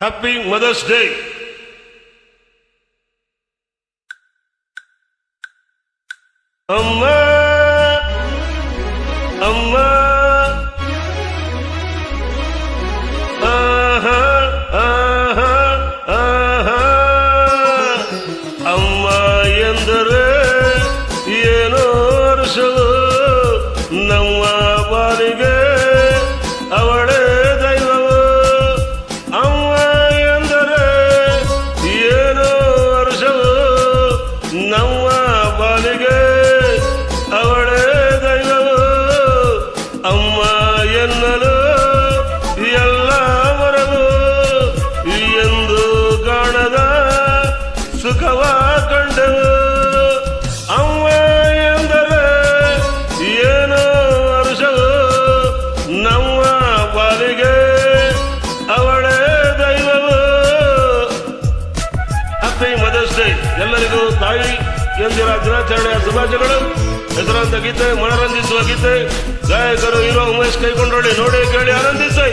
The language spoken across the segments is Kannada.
ಹ್ಯಾಪಿ ಮದರ್ಸ್ ಡೇ ಅಮ್ಮ ಅಮ್ಮ ಆಹಾ, ಆಹಾ, ಆಹಾ. ಅಮ್ಮ ಎಂದರೆ ಏನೋ ಹರ್ಷವು ನಮ್ಮ ಬಾಲಿಗೆ ತಾಯಿ ಎಂದಿರ ದಿನಾಚರಣೆಯ ಶುಭಾಶಯಗಳು ಹೆಸರಾಂತ ಗೀತೆ ಮನರಂಜಿಸುವ ಗೀತೆ ಗಾಯಕರು ಹೀರೋ ಉಮೇಶ್ ಕೈಗೊಂಡೋಳಿ ನೋಡಿ ಕೇಳಿ ಆನಂದಿಸಿ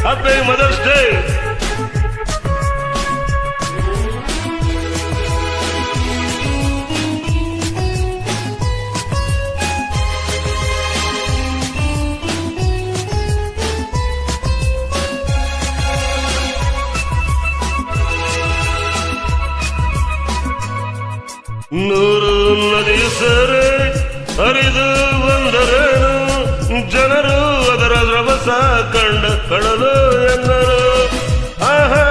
ಹ್ಯಾಪಿ ಮದರ್ಸ್ ಡೇ ನೂರು ನದಿ ಸರೆ ಹರಿದು ಬಂದರೇನು ಜನರು ಅದರ ರಭಸ ಕಂಡ ಕಳಲು ಎಂದರು. ಆಹಾ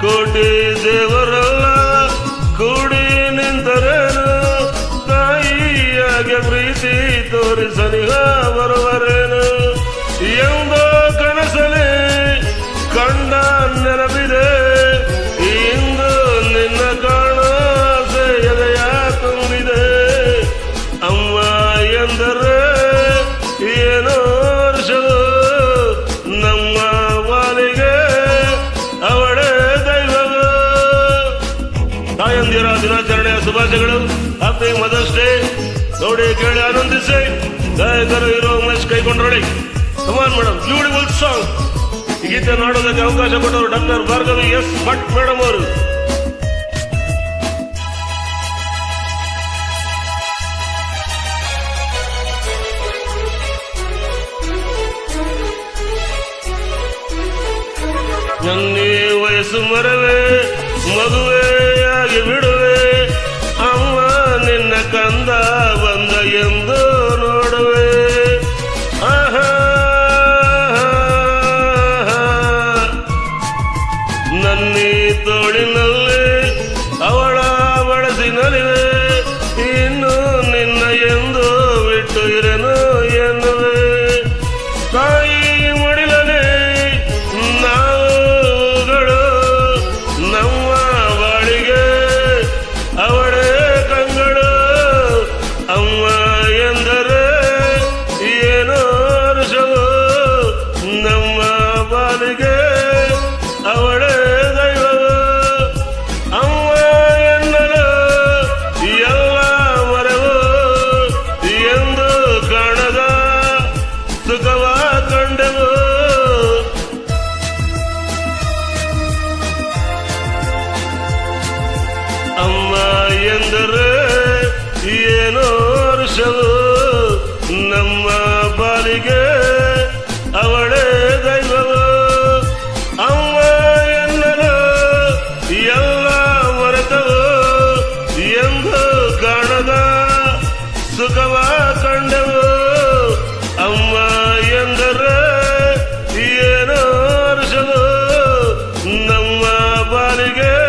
ಕೋಟಿ ದೇವರಲ್ಲ, ಕೂಡಿ ನಿಂತರೇನು? ತಾಯಿಯಾಗೆ ಪ್ರೀತಿ ತೋರಿಸಲಿಹ ತಾಯಂದಿರ ದಿನಾಚರಣೆಯ ಶುಭಾಶಯಗಳು. ಹ್ಯಾಪಿ ಮದರ್ಸ್ ಡೇ ನೋಡಿ ಕೇಳಿ ಆನಂದಿಸಿ. ಗಾಯಕರು ಇರೋ Umesh ಕೈಗೊಂಡ್ರೊಳಿ. Come on madam beautiful song ಗೀತೆ ನೋಡೋದಕ್ಕೆ ಅವಕಾಶ ಕೊಟ್ಟವರು doctor Bhargavi S Bhat madam ಅವರು. ನನ್ನೇ ವಯಸ್ಸು ಮರವೇ ಬಿಡುವೆ ಅಮ್ಮ ನಿನ್ನ ಕಂದ ಬಂದ ಎಂದು ನೋಡುವೆ. ಆಹಾ. ನನ್ನಿ ತೋಳಿನಲ್ಲಿ ಲೋಕವ ಕಂಡವು. ಅಮ್ಮ ಎಂದರೆ ಏನೋ ನಮ್ಮ ಬಾಲಿಗೆ